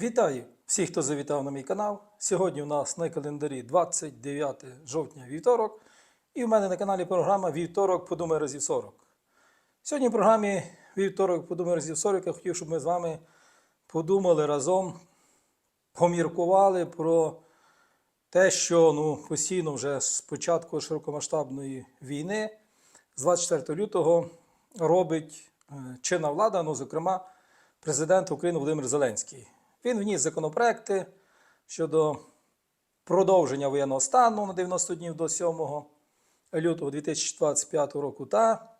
Вітаю всіх, хто завітав на мій канал. Сьогодні у нас на календарі 29 жовтня вівторок. І в мене на каналі програма Вівторок подумай разів 40. Сьогодні в програмі Вівторок подумай разів 40 я хотів, щоб ми з вами подумали разом, поміркували про те, що ну, постійно вже з початку широкомасштабної війни, з 24 лютого, робить е, чинна влада, ну, зокрема, президент України Володимир Зеленський. Він вніс законопроекти щодо продовження воєнного стану на 90 днів до 7 лютого 2025 року та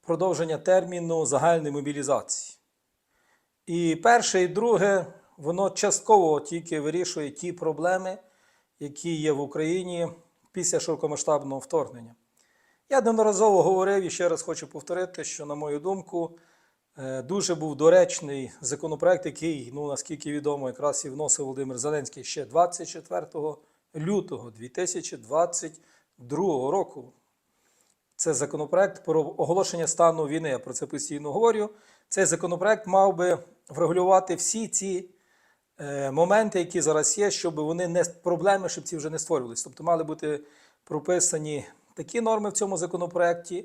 продовження терміну загальної мобілізації. І перше, і друге, воно частково тільки вирішує ті проблеми, які є в Україні після широкомасштабного вторгнення. Я неодноразово говорив і ще раз хочу повторити, що, на мою думку, дуже був доречний законопроект, який, ну наскільки відомо, якраз і вносив Володимир Зеленський ще 24 лютого 2022 року. Це законопроект про оголошення стану війни. Я про це постійно говорю. Цей законопроект мав би врегулювати всі ці е, моменти, які зараз є, щоб вони не проблеми, щоб ці вже не створювалися. Тобто мали бути прописані такі норми в цьому законопроекті,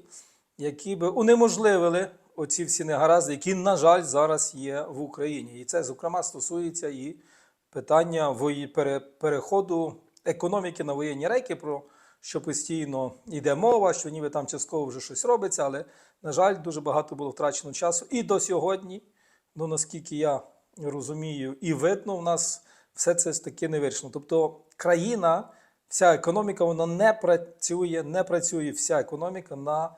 які би унеможливили оці всі негаразди, які, на жаль, зараз є в Україні. І це, зокрема, стосується і питання переходу економіки на воєнні рейки, про що постійно йде мова, що ніби там частково вже щось робиться, але, на жаль, дуже багато було втрачено часу. І до сьогодні, ну наскільки я розумію, і видно, в нас все це таки не вирішено. Тобто країна, вся економіка, вона не працює, не працює вся економіка на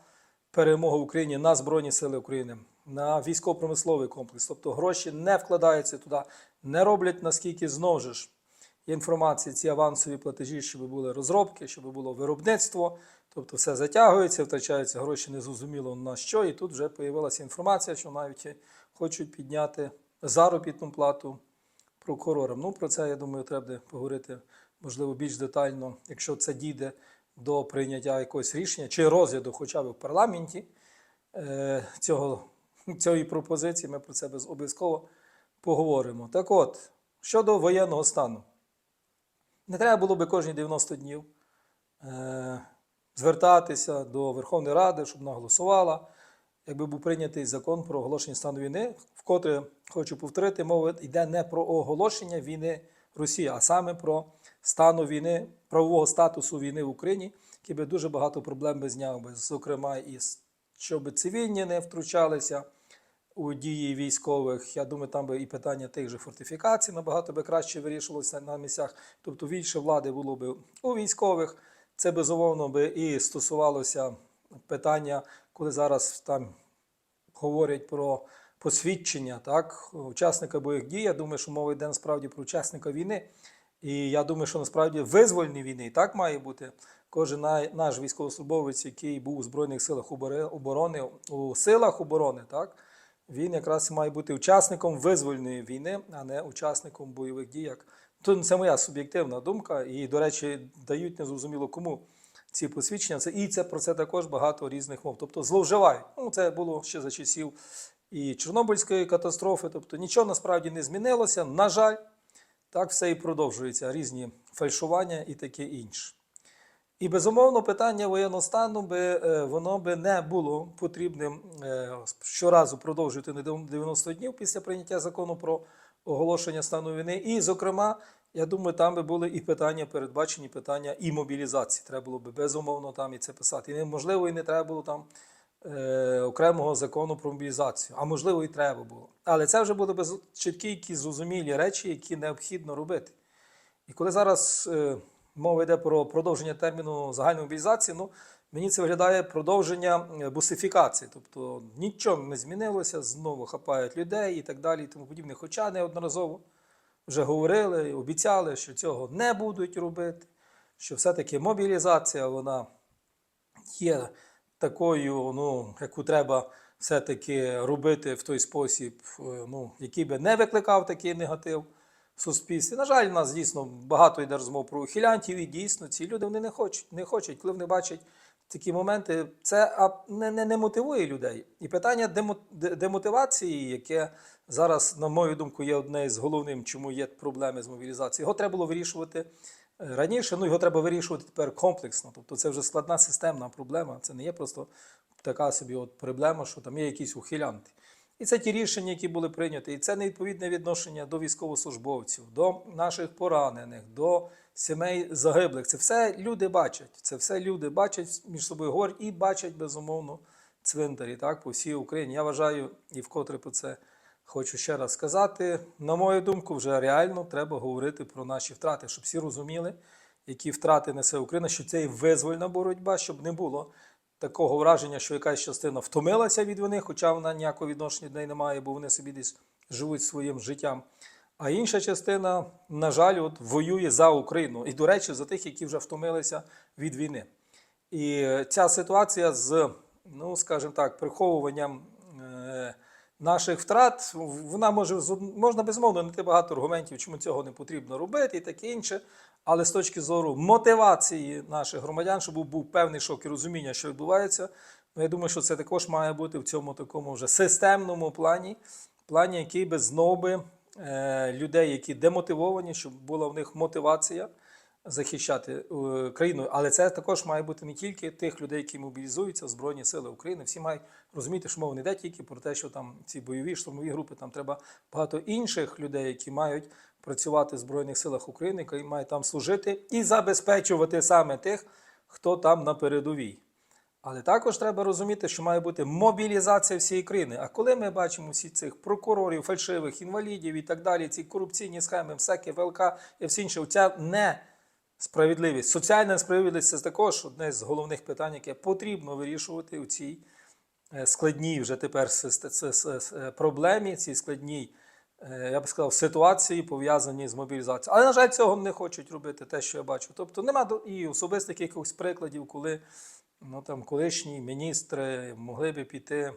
перемогу Україні, на Збройні Сили України, на військово-промисловий комплекс. Тобто гроші не вкладаються туди, не роблять наскільки знову ж є інформація, ці авансові платежі, щоб були розробки, щоб було виробництво. Тобто все затягується, втрачаються гроші незрозуміло на що. І тут вже з'явилася інформація, що навіть хочуть підняти заробітну плату прокурорам. Ну, про це, я думаю, треба буде поговорити, можливо, більш детально, якщо це дійде до прийняття якогось рішення чи розгляду хоча б в парламенті е, цього, цієї пропозиції, ми про це обов'язково поговоримо. Так от, щодо воєнного стану. Не треба було би кожні 90 днів е, звертатися до Верховної Ради, щоб вона голосувала. Якби був прийнятий закон про оголошення стану війни, вкотре хочу повторити, мова йде не про оголошення війни Росії, а саме про стану війни, правового статусу війни в Україні, який би дуже багато проблем би зняв би, зокрема, і щоб цивільні не втручалися у дії військових. Я думаю, там би і питання тих же фортифікацій набагато би краще вирішувалося на місцях. Тобто більше влади було б у військових. Це безумовно би і стосувалося питання, коли зараз там говорять про посвідчення так, учасника бойових дій. Я думаю, що мова йде насправді про учасника війни. І я думаю, що насправді визвольні війни і так має бути. Кожен наш військовослужбовець, який був у Збройних силах оборони, у силах оборони, так, він якраз має бути учасником визвольної війни, а не учасником бойових дій. То це моя суб'єктивна думка. І, до речі, дають незрозуміло кому ці посвідчення. Це, і це про це також багато різних мов. Тобто зловживають. Ну, це було ще за часів і Чорнобильської катастрофи. Тобто нічого насправді не змінилося. На жаль, так все і продовжується. Різні фальшування і таке інше. І безумовно, питання воєнного стану би е, воно би не було потрібним е, щоразу продовжувати на 90 днів після прийняття закону про оголошення стану війни. І, зокрема, я думаю, там би були і питання, передбачені питання і мобілізації. Треба було би безумовно там і це писати. І неможливо, і не треба було там е, окремого закону про мобілізацію. А можливо, і треба було. Але це вже були без чіткі, якісь зрозумілі речі, які необхідно робити. І коли зараз е, мова йде про продовження терміну загальної мобілізації, ну мені це виглядає продовження е, бусифікації. Тобто нічого не змінилося, знову хапають людей і так далі, і тому подібне. Хоча неодноразово вже говорили, обіцяли, що цього не будуть робити, що все-таки мобілізація вона є такою, ну, яку треба все-таки робити в той спосіб, е, ну, який би не викликав такий негатив в суспільстві. На жаль, у нас дійсно багато йде розмов про ухилянтів, і дійсно ці люди вони не хочуть, не хочуть, коли вони бачать такі моменти, це не, не, не мотивує людей. І питання демотивації, яке зараз, на мою думку, є одне з головним, чому є проблеми з мобілізацією, його треба було вирішувати раніше, ну його треба вирішувати тепер комплексно. Тобто це вже складна системна проблема. Це не є просто така собі от проблема, що там є якісь ухилянти. І це ті рішення, які були прийняті, і це невідповідне відношення до військовослужбовців, до наших поранених, до сімей загиблих. Це все люди бачать. Це все люди бачать між собою говорять і бачать безумовно цвинтарі так, по всій Україні. Я вважаю, і вкотре про це хочу ще раз сказати. На мою думку, вже реально треба говорити про наші втрати, щоб всі розуміли, які втрати несе Україна, що це і визвольна боротьба, щоб не було такого враження, що якась частина втомилася від війни, хоча вона ніякого відношення до неї не має, бо вони собі десь живуть своїм життям. А інша частина, на жаль, от воює за Україну. І, до речі, за тих, які вже втомилися від війни. І ця ситуація з, ну скажімо так, приховуванням е, наших втрат, вона може можна безмовно знайти багато аргументів, чому цього не потрібно робити і таке інше. Але з точки зору мотивації наших громадян, щоб був- певний шок і розуміння, що відбувається, ну я думаю, що це також має бути в цьому такому вже системному плані, плані, який би знов би е, людей, які демотивовані, щоб була в них мотивація захищати е, країну. Але це також має бути не тільки тих людей, які мобілізуються Збройні Сили України. Всі мають розуміти, що мова не йде тільки про те, що там ці бойові штурмові групи, там треба багато інших людей, які мають працювати в Збройних силах України, які мають там служити і забезпечувати саме тих, хто там на передовій. Але також треба розуміти, що має бути мобілізація всієї країни. А коли ми бачимо всі цих прокурорів, фальшивих, інвалідів і так далі, ці корупційні схеми, МСЕКи, ВЛК і всі інше, ця несправедливість, соціальна несправедливість це також одне з головних питань, яке потрібно вирішувати у цій е, складній вже тепер проблемі, цій складній, е, я би сказав, ситуації, пов'язаній з мобілізацією. Але, на жаль, цього не хочуть робити те, що я бачу. Тобто нема і особистих якихось прикладів, коли ну, там, колишні міністри могли би піти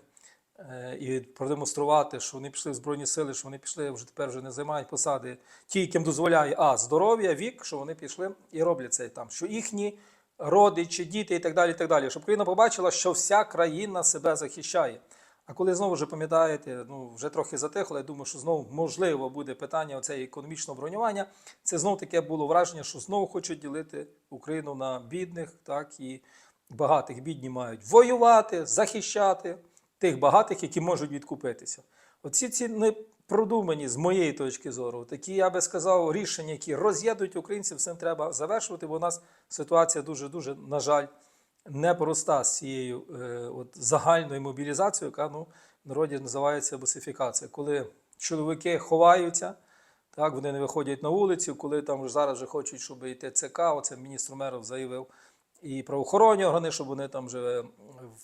і продемонструвати, що вони пішли в Збройні Сили, що вони пішли, вже тепер вже не займають посади, ті, яким дозволяє а, здоров'я, вік, що вони пішли і роблять це там, що їхні родичі, діти і так далі, і так далі. Щоб країна побачила, що вся країна себе захищає. А коли знову вже пам'ятаєте, ну вже трохи затихло, я думаю, що знову можливо буде питання оцеї економічного бронювання. Це знов таке було враження, що знову хочуть ділити Україну на бідних, так і багатих. Бідні мають воювати, захищати тих багатих, які можуть відкупитися. Оці ці непродумані, з моєї точки зору, такі, я би сказав, рішення, які роз'єднують українців, цим треба завершувати, бо у нас ситуація дуже-дуже, на жаль, непроста з цією е, от, загальною мобілізацією, яка ну, в народі називається босифікація. Коли чоловіки ховаються, так, вони не виходять на вулицю, коли там зараз вже хочуть, щоб йти ЦК, оце міністр мерів заявив, і правоохоронні органи, щоб вони там вже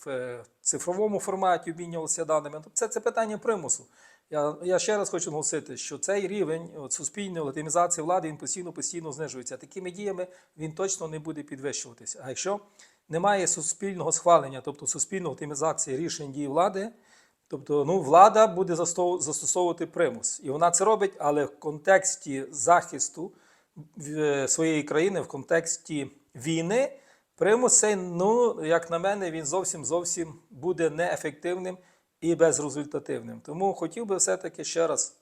в е, цифровому форматі обмінювалися даними. Тобто Це, це питання примусу. Я, я ще раз хочу наголосити, що цей рівень от, суспільної легітимізації влади він постійно постійно знижується. Такими діями він точно не буде підвищуватися. А якщо немає суспільного схвалення, тобто суспільної легітимізації рішень дій влади, Тобто, ну, влада буде застосовувати примус. І вона це робить, але в контексті захисту е, своєї країни, в контексті війни, примус цей, ну, як на мене, він зовсім зовсім буде неефективним і безрезультативним. Тому хотів би все-таки ще раз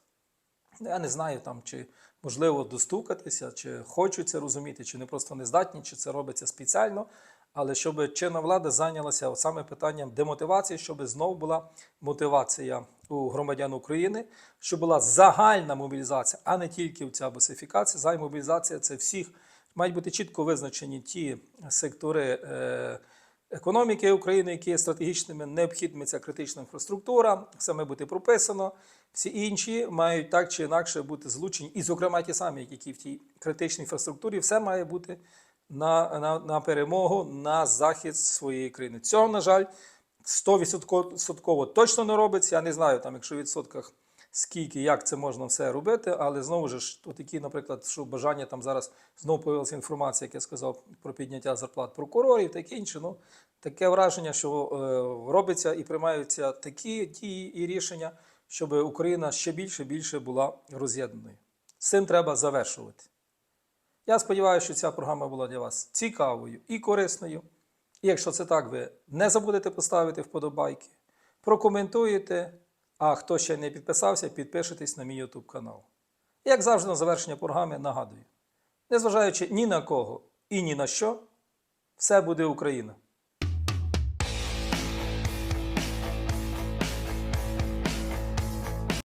я не знаю, там, чи можливо достукатися, чи хочуть це розуміти, чи не просто не здатні, чи це робиться спеціально. Але щоб чинна влада зайнялася саме питанням демотивації, щоб знову була мотивація у громадян України, щоб була загальна мобілізація, а не тільки ця босифікація. Загальна мобілізація це всіх мають бути чітко визначені ті сектори. Е- економіки України, які є стратегічними, необхідними ця критична інфраструктура, все має бути прописано. Всі інші мають так чи інакше бути злучені, і, зокрема, ті самі, які в тій критичній інфраструктурі, все має бути на, на, на перемогу, на захист своєї країни. Цього, на жаль, 100% точно не робиться. Я не знаю, там, якщо в відсотках скільки, як це можна все робити, але знову ж такі, наприклад, що бажання там зараз знову появилася інформація, як я сказав, про підняття зарплат прокурорів, таке інше. Ну, таке враження, що е, робиться і приймаються такі дії і рішення, щоб Україна ще більше більше була роз'єднаною. З цим треба завершувати. Я сподіваюся, що ця програма була для вас цікавою і корисною. І якщо це так, ви не забудете поставити вподобайки, прокоментуєте. А хто ще не підписався, підпишитесь на мій YouTube канал. Як завжди, на завершення програми нагадую: незважаючи ні на кого і ні на що, все буде Україна.